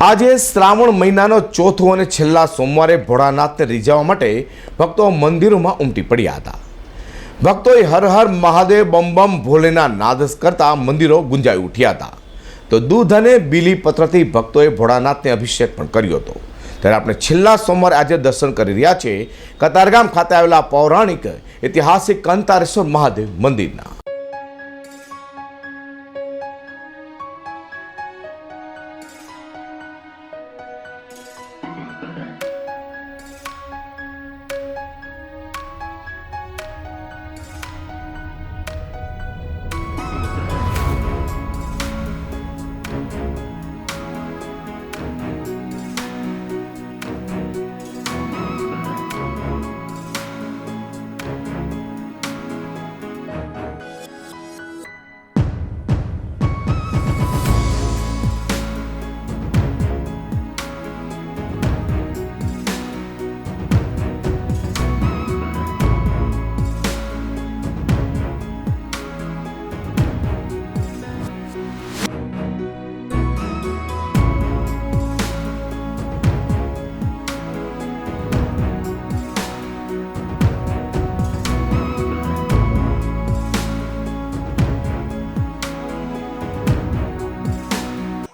આજે શ્રાવણ મહિનાનો ચોથો અને છેલ્લા સોમવારે ભોળાનાથને રીઝાવવા માટે ભક્તો મંદિરોમાં ઉમટી પડ્યા હતા. ભક્તોએ હર હર મહાદેવ બમ બમ ભોલેના નાદસ કરતા મંદિરો ગુંજાઈ ઉઠ્યા હતા. તો દૂધ અને બીલી પત્રથી ભક્તોએ ભોળાનાથને અભિષેક પણ કર્યો હતો. ત્યારે આપણે છેલ્લા સોમવારે આજે દર્શન કરી રહ્યા છે કતારગામ ખાતે આવેલા પૌરાણિક ઐતિહાસિક કંતારેશ્વર મહાદેવ મંદિરના.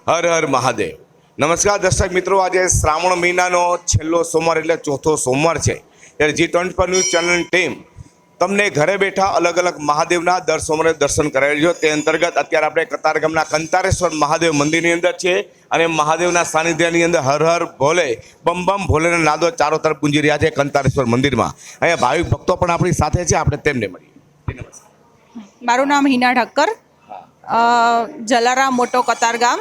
હર હર મહાદેવ. નમસ્કાર દર્શક મિત્રો, આજે શ્રાવણ મહિનાનો છેલ્લો સોમવાર એટલે ચોથો સોમવાર છે. ત્યારે જી ટ્વેન્ટી પર ન્યૂઝ ચેનલ ટીમ તમને ઘરે બેઠા અલગ અલગ મહાદેવના દર સોમવારે દર્શન કરાવી છે. તે અંતર્ગત અત્યારે આપણે કતારગામના કંતારેશ્વર મહાદેવ મંદિરની અંદર છે અને મહાદેવના સાનિધ્યની અંદર હર હર ભોલે, બમ બમ ભોલેના નાદો ચારો તરફ ગુંજી રહ્યા છે કંતારેશ્વર મંદિરમાં. અહીંયા ભાવિક ભક્તો પણ આપણી સાથે છે. આપણે તેમને મળીએ. મારું નામ હિના ઠક્કર જલારામ મોટો કતારગામ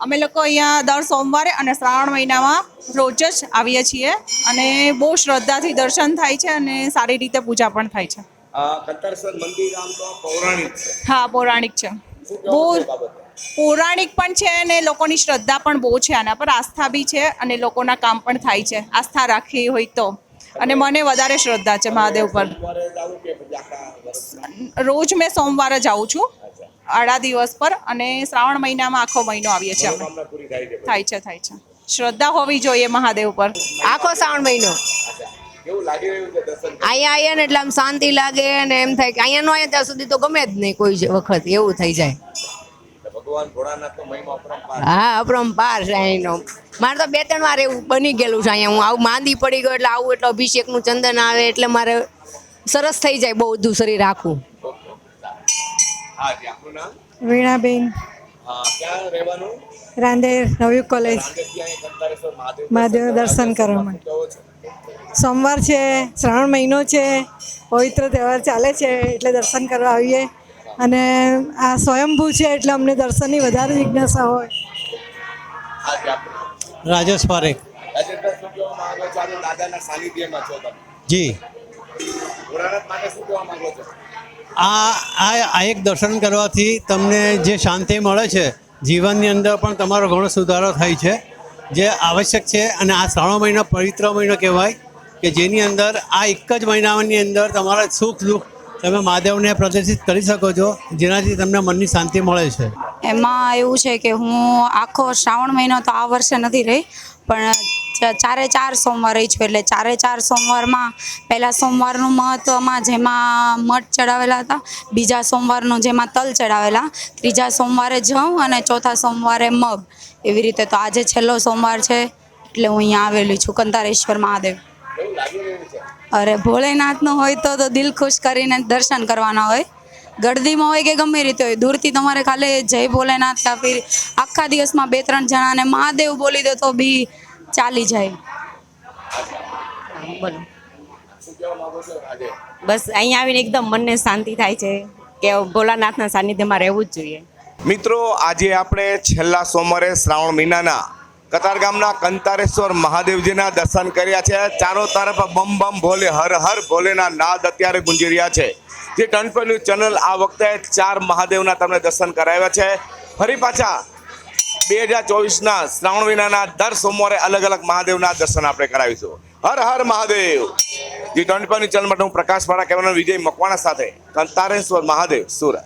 અમે લોકો અહીંયા દર સોમવારે અને શ્રાવણ મહિનામાં રોજ જ આવીએ છીએ અને બહુ શ્રદ્ધાથી દર્શન થાય છે અને સારી રીતે પૂજા પણ થાય છે. કંતારેશ્વર મંદિર આમ તો પૌરાણિક છે. હા પૌરાણિક છે. બહુ પૌરાણિક પણ છે અને લોકોની શ્રદ્ધા પણ બહુ છે આના પર. આસ્થા બી છે અને લોકોના કામ પણ થાય છે. આસ્થા રાખી હોય તો. અને મને વધારે શ્રદ્ધા છે મહાદેવ પર. રોજ મેં સોમવારે જાઉં છું. આડા દિવસ પર અને શ્રાવણ મહિનામાં આખો મહિનો આવીએ છીએ અમે. થાય છે થાય છે શ્રદ્ધા હોવી જોઈએ મહાદેવ પર. આખો શ્રાવણ મહિનો. અહીંયા આવીએ ને એટલે આમ શાંતિ લાગે અને એમ થાય કે અહીંયા નો આવ્યા ત્યાં સુધી તો ગમે જ નહીં કોઈ વખત એવું થઈ જાય. ભગવાન ભોળાનાથ તો મહિમા અપરંપાર હા અપરંપાર છે અહીંનો. મારે તો બે ત્રણ વાર એવું બની ગયેલું છે અહીંયા. હું આવું માંદી પડી ગયો એટલે આવું એટલે અભિષેકનું ચંદન આવે એટલે મારે સરસ થઈ જાય બહુ બધું શરીર આખું. હા જી આપનું નામ? વીણાબેન. હા ક્યાં રહેવાનું? રાંદેર નવયુગ કોલેજ મહાદેવ દર્શન કરવા માટે. સોમવાર છે શ્રાવણ મહિનો છે પવિત્ર તહેવાર ચાલે છે એટલે દર્શન કરવા આવીએ. અને આ સ્વયંભૂ છે એટલે અમને દર્શનની વધારે જિજ્ઞાસા હોય. રાજેશ પારેખ. દાદાના સાનિધ્યમાં છો તમે. જી. આ આ આ એક દર્શન કરવાથી તમને જે શાંતિ મળે છે જીવનની અંદર પણ તમારો ઘણો સુધારો થાય છે. જે આવશ્યક છે અને આ શ્રાવણ મહિનો પવિત્ર મહિનો કહેવાય કે જેની અંદર આ એક જ મહિનાની અંદર તમારા સુખ દુઃખ તમે મહાદેવને પ્રદર્શિત કરી શકો છો જેનાથી તમને મનની શાંતિ મળે છે. એમાં એવું છે કે હું આખો શ્રાવણ મહિનો તો આ વર્ષે નથી રહી પણ ચારે ચાર સોમવાર રહી છું, એટલે ચારે ચાર સોમવારમાં પહેલાં સોમવારનું મહત્ત્વમાં જેમાં મઠ ચડાવેલા હતા, બીજા સોમવારનું જેમાં તલ ચડાવેલા, ત્રીજા સોમવારે જવ અને ચોથા સોમવારે મગ. એવી રીતે તો આજે છેલ્લો સોમવાર છે, એટલે હું અહીંયા આવેલી છું, કંતારેશ્વર મહાદેવ. અરે ભોળેનાથનું હોય તો તો દિલ ખુશ કરીને દર્શન કરવાના હોય. ગળદીમાં હોય કે ગમે રીતે હોય, દૂરથી તમારે ખાલી જય ભોલેનાથ કા આખા દિવસમાં બે ત્રણ જણાને મહાદેવ બોલી દો તો બી ચાલી જાય. બોલો. બસ અહીંયા આવીને એકદમ મનને શાંતિ થાય છે કે ભોલાનાથના સાનિધ્યમાં રહેવું જ જોઈએ. મિત્રો આજે આપણે છેલ્લા સોમવારે શ્રાવણ મહિનાના કતારગામના કંતારેશ્વર મહાદેવજીના દર્શન કર્યા છે. ચારો તરફ બમ બમ ભોલે હર હર ભોલેના નાદ અત્યારે ગુંજી રહ્યા છે. જે ટન ન્યૂઝ ચેનલ આ વખતે ચાર મહાદેવના તમને દર્શન કરાવ્યા છે. ફરી પાછા બે હજાર ચોવીસના શ્રાવણ મહિનાના દર સોમવારે અલગ અલગ મહાદેવના દર્શન આપણે કરાવીશું. હર હર મહાદેવ. જે ટ્વેન્ટી ફાઈવ ચેનલ માટે હું પ્રકાશ વાળા કેમેરા વિજય મકવાણા સાથે. કંતારેશ્વર મહાદેવ, સુરત.